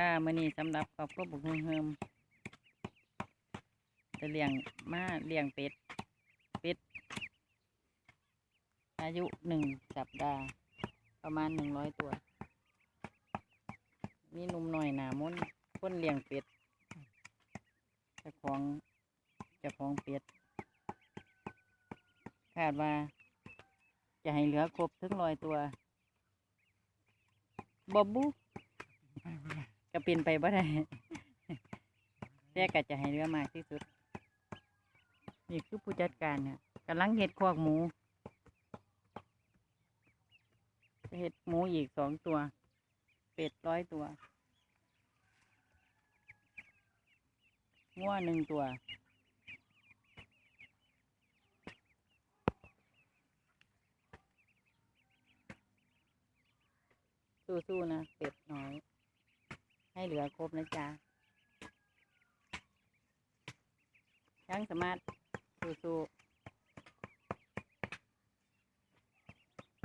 ค่ะมื้อนี้สำหรับครอบครัวบุกเฮิมจะเลี้ยงมาเลี้ยงเป็ด เป็ด อายุหนึ่งสัปดาห์ ประมาณหนึ่งร้อยตัว มีหนุ่มหน่อยหนามนคนเลี้ยงเป็ดจ้าของจ้าของเป็ด คาดว่า จะให้เหลือครบถึงร้อยตัวบอบบู ก็เป็นไปบ่ได้แต่ก็จะให้เรือมากที่สุด นี่คือผู้จัดการเนี่ยกำลังเห็ดคอกหมูเห็ดหมูอีกสองตัว เป็ดร้อยตัวงัวหนึ่งตัว สู้ๆนะเป็ดน้อย เหลือครบนะจ๊ะช่างสามารถสู้ๆ